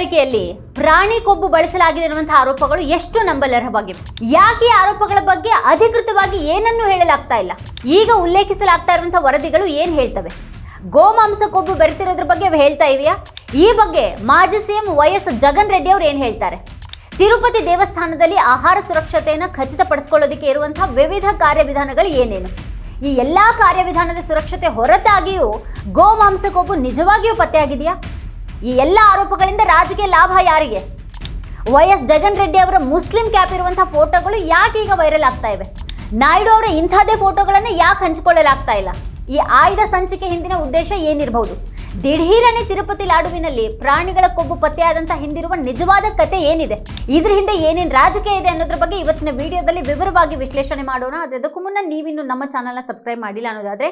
ಕಲಬೆರಕೆಯಲ್ಲಿ ಪ್ರಾಣಿ ಕೊಬ್ಬು ಬಳಸಲಾಗಿದೆ ಅನ್ನುವಂತಹ ಆರೋಪಗಳು ಎಷ್ಟು ನಂಬಲರ್ಹವಾಗಿವೆ? ಯಾಕೆ ಈ ಆರೋಪಗಳ ಬಗ್ಗೆ ಅಧಿಕೃತವಾಗಿ ಏನನ್ನೂ ಹೇಳಲಾಗ್ತಾ ಇಲ್ಲ? ಈಗ ಉಲ್ಲೇಖಿಸಲಾಗ್ತಾ ಇರುವಂತಹ ವರದಿಗಳು ಏನ್ ಹೇಳ್ತವೆ? ಗೋಮಾಂಸ ಕೊಬ್ಬು ಬೆರೆತಿರೋದ್ರ ಬಗ್ಗೆ ಹೇಳ್ತಾ ಇವೆಯಾ? ಈ ಬಗ್ಗೆ ಮಾಜಿ CM Y S Jagan Reddy ಅವರು ಏನ್ ಹೇಳ್ತಾರೆ? ತಿರುಪತಿ ದೇವಸ್ಥಾನದಲ್ಲಿ ಆಹಾರ ಸುರಕ್ಷತೆಯನ್ನು ಖಚಿತಪಡಿಸಿಕೊಳ್ಳೋದಕ್ಕೆ ಇರುವಂತಹ ವಿವಿಧ ಕಾರ್ಯವಿಧಾನಗಳು ಏನೇನು? ಈ ಎಲ್ಲಾ ಕಾರ್ಯವಿಧಾನದ ಸುರಕ್ಷತೆ ಹೊರತಾಗಿಯೂ ಗೋಮಾಂಸ ಕೊಬ್ಬು ನಿಜವಾಗಿಯೂ ಪತ್ತೆಯಾಗಿದೆಯಾ? ಈ ಎಲ್ಲ ಆರೋಪಗಳಿಂದ ರಾಜಕೀಯ ಲಾಭ ಯಾರಿಗೆ? ವೈ ಎಸ್ ಜಗನ್ ರೆಡ್ಡಿ ಅವರ ಮುಸ್ಲಿಂ ಕ್ಯಾಪ್ ಇರುವಂತಹ ಫೋಟೋಗಳು ಯಾಕೆ ಈಗ ವೈರಲ್ ಆಗ್ತಾ ಇವೆ? ನಾಯ್ಡು ಅವರ ಇಂಥದ್ದೇ ಫೋಟೋಗಳನ್ನು ಯಾಕೆ ಹಂಚಿಕೊಳ್ಳಲಾಗ್ತಾ ಇಲ್ಲ? ಈ ಆಯ್ದ ಸಂಚಿಕೆ ಹಿಂದಿನ ಉದ್ದೇಶ ಏನಿರಬಹುದು? ದಿಢೀರನೆ ತಿರುಪತಿ ಲಾಡುವಿನಲ್ಲಿ ಪ್ರಾಣಿಗಳ ಕೊಬ್ಬು ಪತ್ತೆಯಾದಂತಹ ಹಿಂದಿರುವ ನಿಜವಾದ ಕತೆ ಏನಿದೆ? ಇದ್ರ ಹಿಂದೆ ಏನೇನು ರಾಜಕೀಯ ಇದೆ ಅನ್ನೋದ್ರ ಬಗ್ಗೆ ಇವತ್ತಿನ ವಿಡಿಯೋದಲ್ಲಿ ವಿವರವಾಗಿ ವಿಶ್ಲೇಷಣೆ ಮಾಡೋಣ. ಅದಕ್ಕೂ ಮುನ್ನ ನೀವಿನ್ನು ನಮ್ಮ ಚಾನಲ್ನ ಸಬ್ಸ್ಕ್ರೈಬ್ ಮಾಡಿಲ್ಲ ಅನ್ನೋದಾದ್ರೆ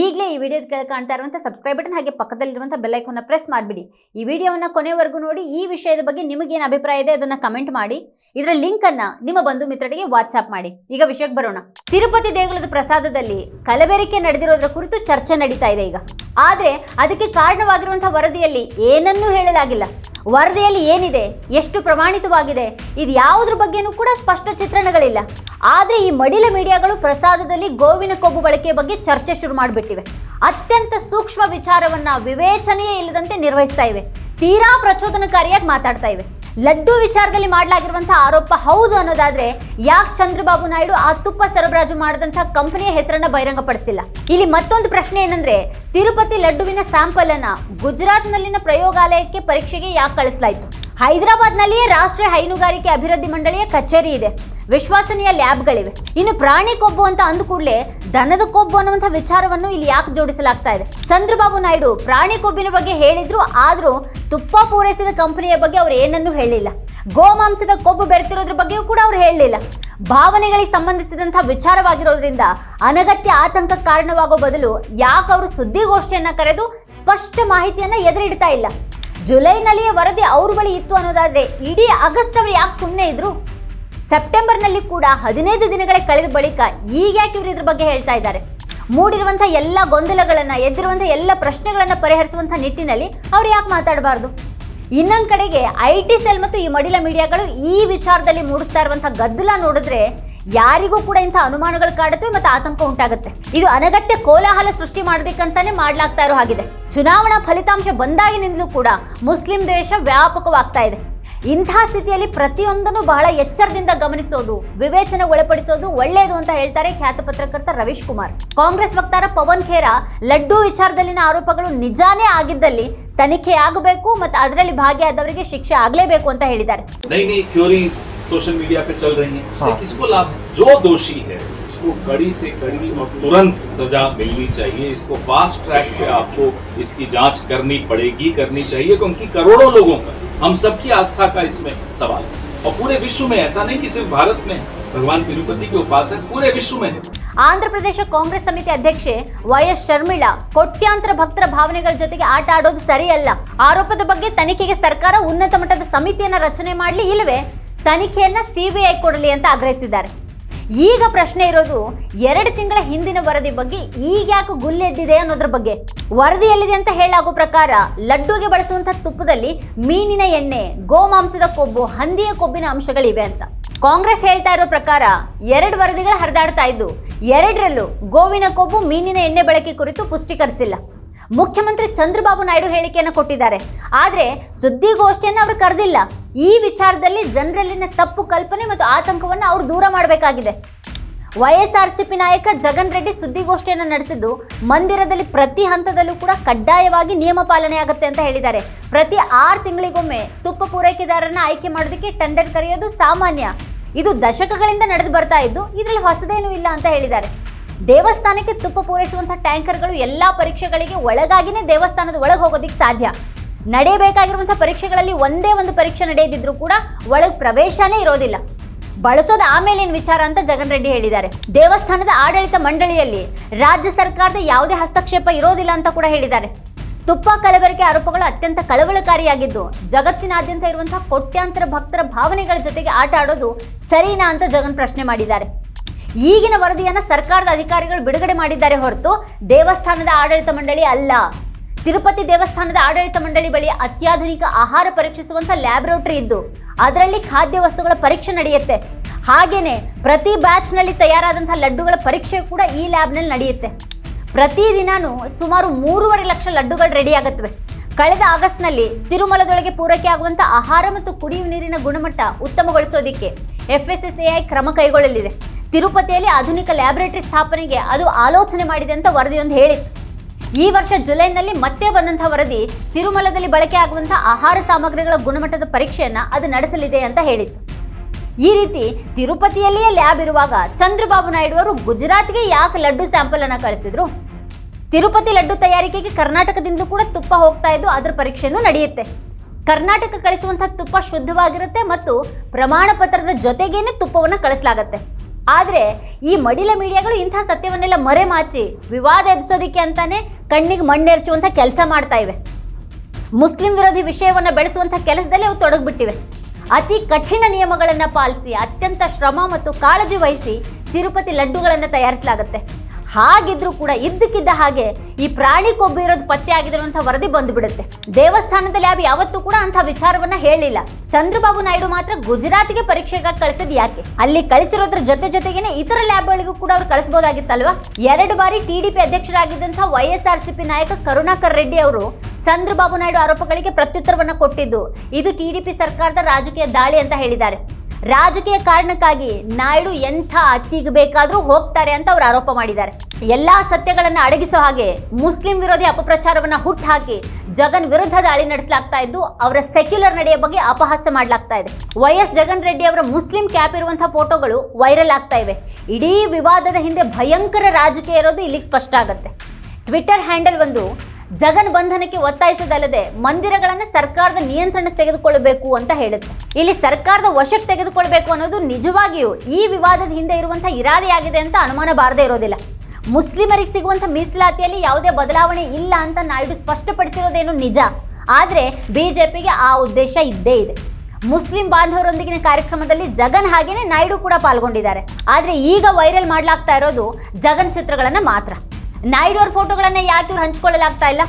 ಈಗಲೇ ಈ ವಿಡಿಯೋದ ಕೆಳಗೆ ಕಾಣ್ತಾ ಇರುವಂಥ ಸಬ್ಸ್ಕ್ರೈಬ್ ಬಟನ್ ಹಾಗೆ ಪಕ್ಕದಲ್ಲಿರುವಂಥ ಬೆಲ್ಲೈಕನ್ನ ಪ್ರೆಸ್ ಮಾಡಿಬಿಡಿ. ಈ ವಿಡಿಯೋವನ್ನು ಕೊನೆವರೆಗೂ ನೋಡಿ. ಈ ವಿಷಯದ ಬಗ್ಗೆ ನಿಮಗೇನು ಅಭಿಪ್ರಾಯ ಇದೆ ಅದನ್ನ ಕಮೆಂಟ್ ಮಾಡಿ. ಇದರ ಲಿಂಕ್ ಅನ್ನ ನಿಮ್ಮ ಬಂಧು ಮಿತ್ರರಿಗೆ ವಾಟ್ಸ್ಆಪ್ ಮಾಡಿ. ಈಗ ವಿಷಯಕ್ಕೆ ಬರೋಣ. ತಿರುಪತಿ ದೇಗುಲದ ಪ್ರಸಾದದಲ್ಲಿ ಕಲಬೆರಿಕೆ ನಡೆದಿರೋದ್ರ ಕುರಿತು ಚರ್ಚೆ ನಡೀತಾ ಇದೆ ಈಗ. ಆದ್ರೆ ಅದಕ್ಕೆ ಕಾರಣವಾಗಿರುವಂಥ ವರದಿಯಲ್ಲಿ ಏನನ್ನೂ ಹೇಳಲಾಗಿಲ್ಲ. ವರದಿಯಲ್ಲಿ ಏನಿದೆ? ಎಷ್ಟು ಪ್ರಮಾಣಿತವಾಗಿದೆ? ಇದು ಯಾವುದ್ರ ಬಗ್ಗೆನೂ ಕೂಡ ಸ್ಪಷ್ಟ ಚಿತ್ರಣಗಳಿಲ್ಲ. ಆದರೆ ಈ ಮಡಿಲ ಮೀಡಿಯಾಗಳು ಪ್ರಸಾದದಲ್ಲಿ ಗೋವಿನ ಕೊಬ್ಬು ಬಳಕೆ ಬಗ್ಗೆ ಚರ್ಚೆ ಶುರು ಮಾಡಿಬಿಟ್ಟಿವೆ. ಅತ್ಯಂತ ಸೂಕ್ಷ್ಮ ವಿಚಾರವನ್ನು ವಿವೇಚನೆಯೇ ಇಲ್ಲದಂತೆ ನಿರ್ವಹಿಸ್ತಾ ಇವೆ. ತೀರಾ ಪ್ರಚೋದನಕಾರಿಯಾಗಿ ಮಾತಾಡ್ತಾ ಇವೆ. ಲಡ್ಡು ವಿಚಾರದಲ್ಲಿ ಮಾಡಲಾಗಿರುವಂತಹ ಆರೋಪ ಹೌದು ಅನ್ನೋದಾದ್ರೆ ಯಾಕೆ ಚಂದ್ರಬಾಬು ನಾಯ್ಡು ಆ ತುಪ್ಪ ಸರಬರಾಜು ಮಾಡಿದಂತಹ ಕಂಪನಿಯ ಹೆಸರನ್ನ ಬಹಿರಂಗಪಡಿಸಿಲ್ಲ. ಇಲ್ಲಿ ಮತ್ತೊಂದು ಪ್ರಶ್ನೆ ಏನಂದ್ರೆ, ತಿರುಪತಿ ಲಡ್ಡುವಿನ ಸ್ಯಾಂಪಲ್ ಅನ್ನ ಗುಜರಾತ್ನಲ್ಲಿನ ಪ್ರಯೋಗಾಲಯಕ್ಕೆ ಪರೀಕ್ಷೆಗೆ ಯಾಕೆ ಕಳಿಸಲಾಯಿತು? ಹೈದರಾಬಾದ್ನಲ್ಲಿಯೇ ರಾಷ್ಟ್ರೀಯ ಹೈನುಗಾರಿಕೆ ಅಭಿವೃದ್ಧಿ ಮಂಡಳಿಯ ಕಚೇರಿ ಇದೆ. ವಿಶ್ವಸನೀಯ ಲ್ಯಾಬ್ಗಳಿವೆ. ಇನ್ನು ಪ್ರಾಣಿ ಕೊಬ್ಬು ಅಂತ ಅಂದ ಕೂಡಲೇ ದನದ ಕೊಬ್ಬು ಅನ್ನುವಂಥ ವಿಚಾರವನ್ನು ಇಲ್ಲಿ ಯಾಕೆ ಜೋಡಿಸಲಾಗ್ತಾ ಇದೆ? ಚಂದ್ರಬಾಬು ನಾಯ್ಡು ಪ್ರಾಣಿ ಕೊಬ್ಬಿನ ಬಗ್ಗೆ ಹೇಳಿದ್ರು, ಆದರೂ ತುಪ್ಪ ಪೂರೈಸಿದ ಕಂಪನಿಯ ಬಗ್ಗೆ ಅವರು ಏನನ್ನೂ ಹೇಳಿಲ್ಲ. ಗೋಮಾಂಸದ ಕೊಬ್ಬು ಬೆರೆತಿರೋದ್ರ ಬಗ್ಗೆಯೂ ಕೂಡ ಅವ್ರು ಹೇಳಲಿಲ್ಲ. ಭಾವನೆಗಳಿಗೆ ಸಂಬಂಧಿಸಿದಂಥ ವಿಚಾರವಾಗಿರೋದ್ರಿಂದ ಅನಗತ್ಯ ಆತಂಕ ಕಾರಣವಾಗೋ ಬದಲು ಯಾಕೆ ಅವರು ಸುದ್ದಿಗೋಷ್ಠಿಯನ್ನ ಕರೆದು ಸ್ಪಷ್ಟ ಮಾಹಿತಿಯನ್ನ ಎದುರಿಡ್ತಾ ಇಲ್ಲ? ಜುಲೈನಲ್ಲಿಯೇ ವರದಿ ಅವ್ರ ಬಳಿ ಇತ್ತು ಅನ್ನೋದಾದ್ರೆ ಇಡೀ ಆಗಸ್ಟ್ ಅವರು ಯಾಕೆ ಸುಮ್ಮನೆ ಇದ್ರು? ಸೆಪ್ಟೆಂಬರ್ನಲ್ಲಿ ಕೂಡ ಹದಿನೈದು ದಿನಗಳೇ ಕಳೆದ ಬಳಿಕ ಈಗ ಯಾಕೆ ಇವರು ಇದ್ರ ಬಗ್ಗೆ ಹೇಳ್ತಾ ಇದ್ದಾರೆ? ಮೂಡಿರುವಂತಹ ಎಲ್ಲ ಗೊಂದಲಗಳನ್ನ ಎದ್ದಿರುವಂತಹ ಎಲ್ಲ ಪ್ರಶ್ನೆಗಳನ್ನ ಪರಿಹರಿಸುವಂತಹ ನಿಟ್ಟಿನಲ್ಲಿ ಅವ್ರು ಯಾಕೆ ಮಾತಾಡಬಾರ್ದು? ಇನ್ನೊಂದ್ ಕಡೆಗೆ ಐ ಟಿ ಸೆಲ್ ಮತ್ತು ಈ ಮಡಿಲ ಮೀಡಿಯಾಗಳು ಈ ವಿಚಾರದಲ್ಲಿ ಮೂಡಿಸ್ತಾ ಇರುವಂತಹ ಗದ್ದಲ ನೋಡಿದ್ರೆ ಯಾರಿಗೂ ಕೂಡ ಇಂಥ ಅನುಮಾನಗಳು ಕಾಡುತ್ತೆ ಮತ್ತು ಆತಂಕ ಉಂಟಾಗುತ್ತೆ. ಇದು ಅನಗತ್ಯ ಕೋಲಾಹಲ ಸೃಷ್ಟಿ ಮಾಡಬೇಕಂತಾನೆ ಮಾಡಲಾಗ್ತಾ ಇರೋ ಹಾಗಿದೆ. ಚುನಾವಣಾ ಫಲಿತಾಂಶ ಬಂದಾಗಿನಿಂದಲೂ ಕೂಡ ಮುಸ್ಲಿಂ ದ್ವೇಷ ವ್ಯಾಪಕವಾಗ್ತಾ ಇದೆ. ಇಂಥ ಸ್ಥಿತಿಯಲ್ಲಿ ಪ್ರತಿಯೊಂದನ್ನು ಬಹಳ ಎಚ್ಚರದಿಂದ ಗಮನಿಸೋದು ವಿವೇಚನೆ ಒಳಪಡಿಸೋದು ಒಳ್ಳೆಯದು ಅಂತ ಹೇಳ್ತಾರೆ ಖ್ಯಾತ ಪತ್ರಕರ್ತ ರವೀಶ್ ಕುಮಾರ್ ಕಾಂಗ್ರೆಸ್ ವಕ್ತಾರ ಪವನ್ ಖೇರಾ ಲಡ್ಡು ವಿಚಾರದಲ್ಲಿನ ಆರೋಪಗಳು ನಿಜಾನೇ ಆಗಿದ್ದಲ್ಲಿ ತನಿಖೆ ಆಗಬೇಕು ಮತ್ತು ಅದರಲ್ಲಿ ಭಾಗಿಯಾದವರಿಗೆ ಶಿಕ್ಷೆ ಆಗಲೇಬೇಕು ಅಂತ ಹೇಳಿದ್ದಾರೆ नई नई थ्योरीज सोशल मीडिया पे चल रही हैं उससे हाँ। किसको लाभ है? जो दोषी है उसको कड़ी से कड़ी और तुरंत सजा मिलनी चाहिए इसको फास्ट ट्रैक पे आपको इसकी जांच करनी पड़ेगी करनी चाहिए क्योंकि करोड़ों लोगों का हम सबकी आस्था का इसमें सवाल है और पूरे विश्व में ऐसा नहीं कि सिर्फ भारत में है। भगवान तिरुपति के उपासक पूरे विश्व में है ಆಂಧ್ರ ಪ್ರದೇಶ ಕಾಂಗ್ರೆಸ್ ಸಮಿತಿ ಅಧ್ಯಕ್ಷೆ ವೈ ಎಸ್ ಶರ್ಮಿಳಾ ಕೋಟ್ಯಾಂತರ ಭಕ್ತರ ಭಾವನೆಗಳ ಜೊತೆಗೆ ಆಟ ಆಡೋದು ಸರಿಯಲ್ಲ ಆರೋಪದ ಬಗ್ಗೆ ತನಿಖೆಗೆ ಸರ್ಕಾರ ಉನ್ನತ ಮಟ್ಟದ ಸಮಿತಿಯನ್ನ ರಚನೆ ಮಾಡಲಿ ಇಲ್ಲವೇ ತನಿಖೆಯನ್ನ ಸಿಬಿಐ ಕೊಡಲಿ ಅಂತ ಆಗ್ರಹಿಸಿದ್ದಾರೆ ಈಗ ಪ್ರಶ್ನೆ ಇರೋದು, ಎರಡು ತಿಂಗಳ ಹಿಂದಿನ ವರದಿ ಬಗ್ಗೆ ಈಗ ಯಾಕೆ ಗುಲ್ಲೆದ್ದಿದೆ ಅನ್ನೋದ್ರ ಬಗ್ಗೆ. ವರದಿ ಎಲ್ಲಿದೆ ಅಂತ ಹೇಳಾಗೋ ಪ್ರಕಾರ, ಲಡ್ಡುಗೆ ಬಳಸುವಂತಹ ತುಪ್ಪದಲ್ಲಿ ಮೀನಿನ ಎಣ್ಣೆ, ಗೋಮಾಂಸದ ಕೊಬ್ಬು, ಹಂದಿಯ ಕೊಬ್ಬಿನ ಅಂಶಗಳಿವೆ ಅಂತ. ಕಾಂಗ್ರೆಸ್ ಹೇಳ್ತಾ ಇರೋ ಪ್ರಕಾರ, ಎರಡು ವರದಿಗಳು ಹರಿದಾಡ್ತಾ ಇದ್ದು, ಎರಡರಲ್ಲೂ ಗೋವಿನ ಕೊಬ್ಬು ಮೀನಿನ ಎಣ್ಣೆ ಬಳಕೆ ಕುರಿತು ಪುಷ್ಟೀಕರಿಸಿಲ್ಲ. ಮುಖ್ಯಮಂತ್ರಿ ಚಂದ್ರಬಾಬು ನಾಯ್ಡು ಹೇಳಿಕೆಯನ್ನು ಕೊಟ್ಟಿದ್ದಾರೆ. ಆದರೆ ಸುದ್ದಿಗೋಷ್ಠಿಯನ್ನು ಅವರು ಕರೆದಿಲ್ಲ. ಈ ವಿಚಾರದಲ್ಲಿ ಜನರಲ್ಲಿನ ತಪ್ಪು ಕಲ್ಪನೆ ಮತ್ತು ಆತಂಕವನ್ನು ಅವರು ದೂರ ಮಾಡಬೇಕಾಗಿದೆ. ವೈಎಸ್ಆರ್ಸಿಪಿ ನಾಯಕ ಜಗನ್ ರೆಡ್ಡಿ ಸುದ್ದಿಗೋಷ್ಠಿಯನ್ನು ನಡೆಸಿದ್ದು ಮಂದಿರದಲ್ಲಿ ಪ್ರತಿ ಹಂತದಲ್ಲೂ ಕೂಡ ಕಡ್ಡಾಯವಾಗಿ ನಿಯಮ ಪಾಲನೆ ಆಗುತ್ತೆ ಅಂತ ಹೇಳಿದ್ದಾರೆ. ಪ್ರತಿ ಆರು ತಿಂಗಳಿಗೊಮ್ಮೆ ತುಪ್ಪ ಪೂರೈಕೆದಾರರನ್ನ ಆಯ್ಕೆ ಮಾಡೋದಕ್ಕೆ ಟೆಂಡರ್ ಕರೆಯೋದು ಸಾಮಾನ್ಯ. ಇದು ದಶಕಗಳಿಂದ ನಡೆದು ಬರ್ತಾ ಇದ್ದು, ಇದರಲ್ಲಿ ಹೊಸದೇನೂ ಇಲ್ಲ ಅಂತ ಹೇಳಿದ್ದಾರೆ. ದೇವಸ್ಥಾನಕ್ಕೆ ತುಪ್ಪ ಪೂರೈಸುವಂತಹ ಟ್ಯಾಂಕರ್ಗಳು ಎಲ್ಲ ಪರೀಕ್ಷೆಗಳಿಗೆ ಒಳಗಾಗಿನೇ ದೇವಸ್ಥಾನದ ಒಳಗೆ ಹೋಗೋದಿಕ್ಕೆ ಸಾಧ್ಯ. ನಡೆಯಬೇಕಾಗಿರುವಂತಹ ಪರೀಕ್ಷೆಗಳಲ್ಲಿ ಒಂದೇ ಒಂದು ಪರೀಕ್ಷೆ ನಡೆಯದಿದ್ರೂ ಕೂಡ ಒಳಗೆ ಪ್ರವೇಶನೇ ಇರೋದಿಲ್ಲ. ಬಳಸೋದು ಆಮೇಲಿನ ವಿಚಾರ ಅಂತ ಜಗನ್ ರೆಡ್ಡಿ ಹೇಳಿದ್ದಾರೆ. ದೇವಸ್ಥಾನದ ಆಡಳಿತ ಮಂಡಳಿಯಲ್ಲಿ ರಾಜ್ಯ ಸರ್ಕಾರದ ಯಾವುದೇ ಹಸ್ತಕ್ಷೇಪ ಇರೋದಿಲ್ಲ ಅಂತ ಕೂಡ ಹೇಳಿದ್ದಾರೆ. ತುಪ್ಪ ಕಲಬೆರಕೆ ಆರೋಪಗಳು ಅತ್ಯಂತ ಕಳವಳಕಾರಿಯಾಗಿದ್ದು, ಜಗತ್ತಿನಾದ್ಯಂತ ಇರುವಂತಹ ಕೋಟ್ಯಾಂತರ ಭಕ್ತರ ಭಾವನೆಗಳ ಜೊತೆಗೆ ಆಟ ಆಡೋದು ಸರಿನಾ ಅಂತ ಜಗನ್ ಪ್ರಶ್ನೆ ಮಾಡಿದ್ದಾರೆ. ಈಗಿನ ವರದಿಯನ್ನ ಸರ್ಕಾರದ ಅಧಿಕಾರಿಗಳು ಬಿಡುಗಡೆ ಮಾಡಿದ್ದಾರೆ ಹೊರತು ದೇವಸ್ಥಾನದ ಆಡಳಿತ ಮಂಡಳಿ ಅಲ್ಲ. ತಿರುಪತಿ ದೇವಸ್ಥಾನದ ಆಡಳಿತ ಮಂಡಳಿ ಬಳಿ ಅತ್ಯಾಧುನಿಕ ಆಹಾರ ಪರೀಕ್ಷಿಸುವಂಥ ಲ್ಯಾಬ್ರೋಟರಿ ಇದ್ದು, ಅದರಲ್ಲಿ ಖಾದ್ಯ ವಸ್ತುಗಳ ಪರೀಕ್ಷೆ ನಡೆಯುತ್ತೆ. ಹಾಗೆಯೇ ಪ್ರತಿ ಬ್ಯಾಚ್ನಲ್ಲಿ ತಯಾರಾದಂಥ ಲಡ್ಡುಗಳ ಪರೀಕ್ಷೆ ಕೂಡ ಈ ಲ್ಯಾಬ್ನಲ್ಲಿ ನಡೆಯುತ್ತೆ. ಪ್ರತಿದಿನಾನು ಸುಮಾರು ಮೂರುವರೆ ಲಕ್ಷ ಲಡ್ಡುಗಳು ರೆಡಿ ಆಗುತ್ತವೆ ಕಳೆದ ಆಗಸ್ಟ್ನಲ್ಲಿ ತಿರುಮಲದೊಳಗೆ ಪೂರೈಕೆ ಆಗುವಂಥ ಆಹಾರ ಮತ್ತು ಕುಡಿಯುವ ನೀರಿನ ಗುಣಮಟ್ಟ ಉತ್ತಮಗೊಳಿಸೋದಿಕ್ಕೆ ಎಫ್ಎಸ್ಎಸ್ಎಐ ಕ್ರಮ ಕೈಗೊಳ್ಳಲಿದೆ. ತಿರುಪತಿಯಲ್ಲಿ ಆಧುನಿಕ ಲ್ಯಾಬೊರೇಟರಿ ಸ್ಥಾಪನೆಗೆ ಅದು ಆಲೋಚನೆ ಮಾಡಿದೆ ಅಂತ ವರದಿಯೊಂದು ಹೇಳಿತ್ತು. ಈ ವರ್ಷ ಜುಲೈನಲ್ಲಿ ಮತ್ತೆ ಬಂದಂಥ ವರದಿ ತಿರುಮಲದಲ್ಲಿ ಬಳಕೆ ಆಗುವಂಥ ಆಹಾರ ಸಾಮಗ್ರಿಗಳ ಗುಣಮಟ್ಟದ ಪರೀಕ್ಷೆಯನ್ನು ಅದು ನಡೆಸಲಿದೆ ಅಂತ ಹೇಳಿತ್ತು. ಈ ರೀತಿ ತಿರುಪತಿಯಲ್ಲಿಯೇ ಲ್ಯಾಬ್ ಇರುವಾಗ ಚಂದ್ರಬಾಬು ನಾಯ್ಡು ಅವರು ಗುಜರಾತ್ಗೆ ಯಾಕೆ ಲಡ್ಡು ಸ್ಯಾಂಪಲ್ ಅನ್ನು ಕಳಿಸಿದ್ರು? ತಿರುಪತಿ ಲಡ್ಡು ತಯಾರಿಕೆಗೆ ಕರ್ನಾಟಕದಿಂದಲೂ ಕೂಡ ತುಪ್ಪ ಹೋಗ್ತಾ ಇದ್ದು ಅದರ ಪರೀಕ್ಷೆಯೂ ನಡೆಯುತ್ತೆ. ಕರ್ನಾಟಕ ಕಳಿಸುವಂತಹ ತುಪ್ಪ ಶುದ್ಧವಾಗಿರುತ್ತೆ ಮತ್ತು ಪ್ರಮಾಣ ಪತ್ರದ ಜೊತೆಗೇನೆ ತುಪ್ಪವನ್ನು ಕಳಿಸಲಾಗತ್ತೆ. ಆದರೆ ಈ ಮಡಿಲ ಮೀಡಿಯಾಗಳು ಇಂಥ ಸತ್ಯವನ್ನೆಲ್ಲ ಮರೆಮಾಚಿ ವಿವಾದ ಎಬ್ಸೋದಿಕ್ಕೆ ಅಂತಾನೆ ಕಣ್ಣಿಗೆ ಮಣ್ಣೆರಚುವಂಥ ಕೆಲಸ ಮಾಡ್ತಾ ಇವೆ. ಮುಸ್ಲಿಂ ವಿರೋಧಿ ವಿಷಯವನ್ನು ಬೆಳೆಸುವಂಥ ಕೆಲಸದಲ್ಲಿ ಅವು ತೊಡಗಿಬಿಟ್ಟಿವೆ. ಅತಿ ಕಠಿಣ ನಿಯಮಗಳನ್ನು ಪಾಲಿಸಿ, ಅತ್ಯಂತ ಶ್ರಮ ಮತ್ತು ಕಾಳಜಿ ವಹಿಸಿ ತಿರುಪತಿ ಲಡ್ಡುಗಳನ್ನು ತಯಾರಿಸಲಾಗುತ್ತೆ. ಹಾಗಿದ್ರೂ ಕೂಡ ಇದ್ದಕ್ಕಿದ್ದ ಹಾಗೆ ಈ ಪ್ರಾಣಿ ಕೊಬ್ಬು ಇರೋದು ಪತ್ತೆ ಆಗಿದ್ರು ಅಂತ ವರದಿ ಬಂದ್ಬಿಡುತ್ತೆ. ದೇವಸ್ಥಾನದ ಲ್ಯಾಬ್ ಯಾವತ್ತೂ ಕೂಡ ಅಂತ ವಿಚಾರವನ್ನ ಹೇಳಿಲ್ಲ. ಚಂದ್ರಬಾಬು ನಾಯ್ಡು ಮಾತ್ರ ಗುಜರಾತ್ಗೆ ಪರೀಕ್ಷೆಗಾಗಿ ಕಳಿಸಿದ್ ಯಾಕೆ? ಅಲ್ಲಿ ಕಳಿಸಿರೋದ್ರ ಜೊತೆ ಜೊತೆಗೇನೆ ಇತರ ಲ್ಯಾಬ್ಗಳಿಗೂ ಕೂಡ ಅವ್ರು ಕಳಿಸಬಹುದಾಗಿತ್ತಲ್ವಾ ಎರಡು ಬಾರಿ ಟಿಡಿಪಿ ಅಧ್ಯಕ್ಷರಾಗಿದ್ದಂತಹ ವೈ ಎಸ್ ನಾಯಕ ಕರುಣಾಕರ್ ರೆಡ್ಡಿ ಅವರು ಚಂದ್ರಬಾಬು ನಾಯ್ಡು ಆರೋಪಗಳಿಗೆ ಪ್ರತ್ಯುತ್ತರವನ್ನ ಕೊಟ್ಟಿದ್ದು. ಇದು ಟಿಡಿಪಿ ಸರ್ಕಾರದ ರಾಜಕೀಯ ದಾಳಿ ಅಂತ ಹೇಳಿದ್ದಾರೆ. ರಾಜಕೀಯ ಕಾರಣಕ್ಕಾಗಿ ನಾಯ್ಡು ಎಂಥ ಅತ್ತಿಗೆ ಬೇಕಾದರೂ ಹೋಗ್ತಾರೆ ಅಂತ ಅವರು ಆರೋಪ ಮಾಡಿದ್ದಾರೆ. ಎಲ್ಲಾ ಸತ್ಯಗಳನ್ನು ಅಡಗಿಸೋ ಹಾಗೆ ಮುಸ್ಲಿಂ ವಿರೋಧಿ ಅಪಪ್ರಚಾರವನ್ನು ಹುಟ್ಟುಹಾಕಿ ಜಗನ್ ವಿರುದ್ಧ ದಾಳಿ ನಡೆಸಲಾಗ್ತಾ ಇದ್ದು, ಅವರ ಸೆಕ್ಯುಲರ್ ನಡೆಯ ಬಗ್ಗೆ ಅಪಹಾಸ್ಯ ಮಾಡಲಾಗ್ತಾ ಇದೆ. ವೈ ಎಸ್ ಜಗನ್ ರೆಡ್ಡಿ ಅವರ ಮುಸ್ಲಿಂ ಕ್ಯಾಪ್ ಇರುವಂತಹ ಫೋಟೋಗಳು ವೈರಲ್ ಆಗ್ತಾ ಇವೆ. ಇಡೀ ವಿವಾದದ ಹಿಂದೆ ಭಯಂಕರ ರಾಜಕೀಯ ಇರೋದು ಇಲ್ಲಿಗೆ ಸ್ಪಷ್ಟ ಆಗುತ್ತೆ. ಟ್ವಿಟರ್ ಹ್ಯಾಂಡಲ್ ಒಂದು ಜಗನ್ ಬಂಧನಕ್ಕೆ ಒತ್ತಾಯಿಸೋದಲ್ಲದೆ ಮಂದಿರಗಳನ್ನು ಸರ್ಕಾರದ ನಿಯಂತ್ರಣಕ್ಕೆ ತೆಗೆದುಕೊಳ್ಳಬೇಕು ಅಂತ ಹೇಳುತ್ತೆ. ಇಲ್ಲಿ ಸರ್ಕಾರದ ವಶಕ್ಕೆ ತೆಗೆದುಕೊಳ್ಬೇಕು ಅನ್ನೋದು ನಿಜವಾಗಿಯೂ ಈ ವಿವಾದದ ಹಿಂದೆ ಇರುವಂತಹ ಇರಾದೆಯಾಗಿದೆ ಅಂತ ಅನುಮಾನ ಬಾರದೇ ಇರೋದಿಲ್ಲ. ಮುಸ್ಲಿಮರಿಗೆ ಸಿಗುವಂಥ ಮೀಸಲಾತಿಯಲ್ಲಿ ಯಾವುದೇ ಬದಲಾವಣೆ ಇಲ್ಲ ಅಂತ ನಾಯ್ಡು ಸ್ಪಷ್ಟಪಡಿಸಿರೋದೇನು ನಿಜ. ಆದರೆ ಬಿಜೆಪಿಗೆ ಆ ಉದ್ದೇಶ ಇದ್ದೇ ಇದೆ. ಮುಸ್ಲಿಂ ಬಾಂಧವರೊಂದಿಗಿನ ಕಾರ್ಯಕ್ರಮದಲ್ಲಿ ಜಗನ್ ಹಾಗೇನೆ ನಾಯ್ಡು ಕೂಡ ಪಾಲ್ಗೊಂಡಿದ್ದಾರೆ. ಆದರೆ ಈಗ ವೈರಲ್ ಮಾಡಲಾಗ್ತಾ ಇರೋದು ಜಗನ್ ಚಿತ್ರಗಳನ್ನು ಮಾತ್ರ. ನಾಯ್ಡು ಅವ್ರ ಫೋಟೋಗಳನ್ನ ಯಾಕೆ ಇವ್ರು ಹಂಚ್ಕೊಳ್ಳಲಾಗ್ತಾ ಇಲ್ಲ?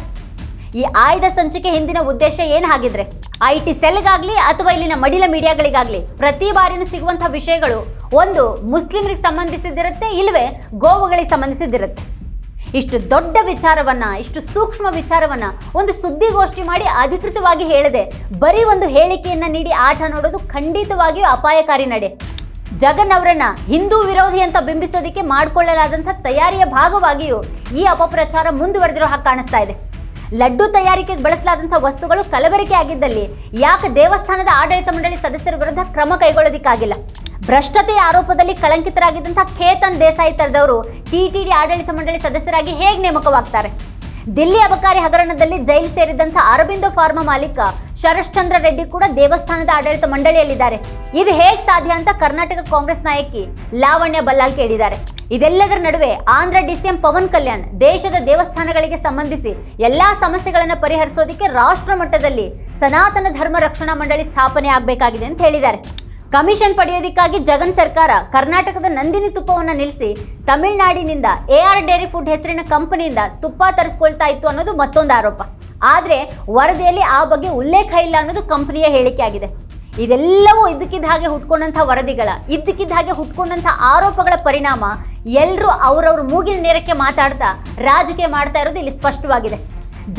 ಈ ಆಯ್ದ ಸಂಚಿಕೆ ಹಿಂದಿನ ಉದ್ದೇಶ ಏನು ಹಾಗಿದ್ರೆ? ಐ ಟಿ ಸೆಲ್ಗಾಗ್ಲಿ ಅಥವಾ ಇಲ್ಲಿನ ಮಡಿಲ ಮೀಡಿಯಾಗಳಿಗಾಗ್ಲಿ ಪ್ರತಿ ಬಾರಿನೂ ಸಿಗುವಂತಹ ವಿಷಯಗಳು ಒಂದು ಮುಸ್ಲಿಮರಿಗೆ ಸಂಬಂಧಿಸಿದಿರುತ್ತೆ ಇಲ್ಲವೇ ಗೋವುಗಳಿಗೆ ಸಂಬಂಧಿಸಿದಿರುತ್ತೆ ಇಷ್ಟು ದೊಡ್ಡ ವಿಚಾರವನ್ನ, ಇಷ್ಟು ಸೂಕ್ಷ್ಮ ವಿಚಾರವನ್ನ ಒಂದು ಸುದ್ದಿಗೋಷ್ಠಿ ಮಾಡಿ ಅಧಿಕೃತವಾಗಿ ಹೇಳದೆ ಬರೀ ಒಂದು ಹೇಳಿಕೆಯನ್ನ ನೀಡಿ ಆಟ ನೋಡೋದು ಖಂಡಿತವಾಗಿಯೂ ಅಪಾಯಕಾರಿ ನಡೆ. ಜಗನ್ ಅವರನ್ನ ಹಿಂದೂ ವಿರೋಧಿ ಅಂತ ಬಿಂಬಿಸೋದಕ್ಕೆ ಮಾಡಿಕೊಳ್ಳಲಾದಂಥ ತಯಾರಿಯ ಭಾಗವಾಗಿಯೂ ಈ ಅಪಪ್ರಚಾರ ಮುಂದುವರೆದಿರೋ ಹಾಗೆ ಕಾಣಿಸ್ತಾ ಇದೆ. ಲಡ್ಡು ತಯಾರಿಕೆಗೆ ಬಳಸಲಾದಂಥ ವಸ್ತುಗಳು ಕಲಬೆರಕೆ ಆಗಿದ್ದಲ್ಲಿ ಯಾಕೆ ದೇವಸ್ಥಾನದ ಆಡಳಿತ ಮಂಡಳಿ ಸದಸ್ಯರ ವಿರುದ್ಧ ಕ್ರಮ ಕೈಗೊಳ್ಳೋದಿಕ್ಕಾಗಿಲ್ಲ? ಭ್ರಷ್ಟತೆಯ ಆರೋಪದಲ್ಲಿ ಕಳಂಕಿತರಾಗಿದ್ದಂಥ ಖೇತನ್ ದೇಸಾಯಿ ತರದವರು ಟಿಟಿಡಿ ಆಡಳಿತ ಮಂಡಳಿ ಸದಸ್ಯರಾಗಿ ಹೇಗೆ ನೇಮಕವಾಗ್ತಾರೆ? ದಿಲ್ಲಿ ಅಬಕಾರಿ ಹಗರಣದಲ್ಲಿ ಜೈಲು ಸೇರಿದಂಥ ಅರಬಿಂದೋ ಫಾರ್ಮಾ ಮಾಲೀಕ ಶರಶ್ಚಂದ್ರ ರೆಡ್ಡಿ ಕೂಡ ದೇವಸ್ಥಾನದ ಆಡಳಿತ ಮಂಡಳಿಯಲ್ಲಿದ್ದಾರೆ. ಇದು ಹೇಗೆ ಸಾಧ್ಯ ಅಂತ ಕರ್ನಾಟಕ ಕಾಂಗ್ರೆಸ್ ನಾಯಕಿ ಲಾವಣ್ಯ ಬಲ್ಲಾಲ್ ಕೇಳಿದ್ದಾರೆ. ಇದೆಲ್ಲದರ ನಡುವೆ ಆಂಧ್ರ ಡಿಸಿಎಂ ಪವನ್ ಕಲ್ಯಾಣ್ ದೇಶದ ದೇವಸ್ಥಾನಗಳಿಗೆ ಸಂಬಂಧಿಸಿ ಎಲ್ಲಾ ಸಮಸ್ಯೆಗಳನ್ನು ಪರಿಹರಿಸೋದಕ್ಕೆ ರಾಷ್ಟ್ರ ಮಟ್ಟದಲ್ಲಿ ಸನಾತನ ಧರ್ಮ ರಕ್ಷಣಾ ಮಂಡಳಿ ಸ್ಥಾಪನೆ ಆಗಬೇಕಾಗಿದೆ ಅಂತ ಹೇಳಿದ್ದಾರೆ. ಕಮಿಷನ್ ಪಡೆಯೋದಕ್ಕಾಗಿ ಜಗನ್ ಸರ್ಕಾರ ಕರ್ನಾಟಕದ ನಂದಿನಿ ತುಪ್ಪವನ್ನು ನಿಲ್ಲಿಸಿ ತಮಿಳುನಾಡಿನಿಂದ ಎ ಆರ್ ಡೈರಿ ಫುಡ್ ಹೆಸರಿನ ಕಂಪನಿಯಿಂದ ತುಪ್ಪ ತರಿಸ್ಕೊಳ್ತಾ ಇತ್ತು ಅನ್ನೋದು ಮತ್ತೊಂದು ಆರೋಪ. ಆದರೆ ವರದಿಯಲ್ಲಿ ಆ ಬಗ್ಗೆ ಉಲ್ಲೇಖ ಇಲ್ಲ ಅನ್ನೋದು ಕಂಪನಿಯ ಹೇಳಿಕೆ ಆಗಿದೆ. ಇದೆಲ್ಲವೂ ಇದ್ದಕ್ಕಿದ್ದ ಹಾಗೆ ಹುಟ್ಕೊಂಡಂಥ ವರದಿಗಳ, ಇದ್ದಕ್ಕಿದ್ದ ಹಾಗೆ ಹುಟ್ಕೊಂಡಂಥ ಆರೋಪಗಳ ಪರಿಣಾಮ ಎಲ್ಲರೂ ಅವರವ್ರ ಮೂಗಿನ ನೇರಕ್ಕೆ ಮಾತಾಡ್ತಾ ರಾಜಕೀಯ ಮಾಡ್ತಾ ಇರೋದು ಇಲ್ಲಿ ಸ್ಪಷ್ಟವಾಗಿದೆ.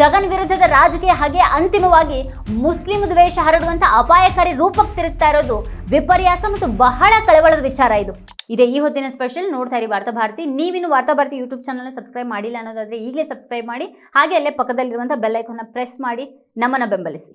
ಜಗನ್ ವಿರುದ್ಧದ ರಾಜಕೀಯ ಹಾಗೆ ಅಂತಿಮವಾಗಿ ಮುಸ್ಲಿಂ ದ್ವೇಷ ಹರಡುವಂತ ಅಪಾಯಕಾರಿ ರೂಪಕ್ಕೆ ತಿರುಗ್ತಾ ಇರೋದು ವಿಪರ್ಯಾಸ ಮತ್ತು ಬಹಳ ಕಳವಳದ ವಿಚಾರ ಇದು. ಇದೇ ಈ ಹೊತ್ತಿನ ಸ್ಪೆಷಲ್ ನೋಡ್ತಾ ಇರಿ ವಾರ್ತಾ ಭಾರತಿ. ನೀವಿನ್ನು ವಾರ್ತಾ ಭಾರತಿ ಯೂಟ್ಯೂಬ್ ಚಾನಲ್ನ ಸಬ್ಸ್ಕ್ರೈಬ್ ಮಾಡಿಲ್ಲ ಅನ್ನೋದಾದ್ರೆ ಈಗಲೇ ಸಬ್ಸ್ಕ್ರೈಬ್ ಮಾಡಿ ಹಾಗೆ ಅಲ್ಲೇ ಪಕ್ಕದಲ್ಲಿರುವಂಥ ಬೆಲ್ಲೈಕನ್ನ ಪ್ರೆಸ್ ಮಾಡಿ ನಮ್ಮನ್ನ ಬೆಂಬಲಿಸಿ.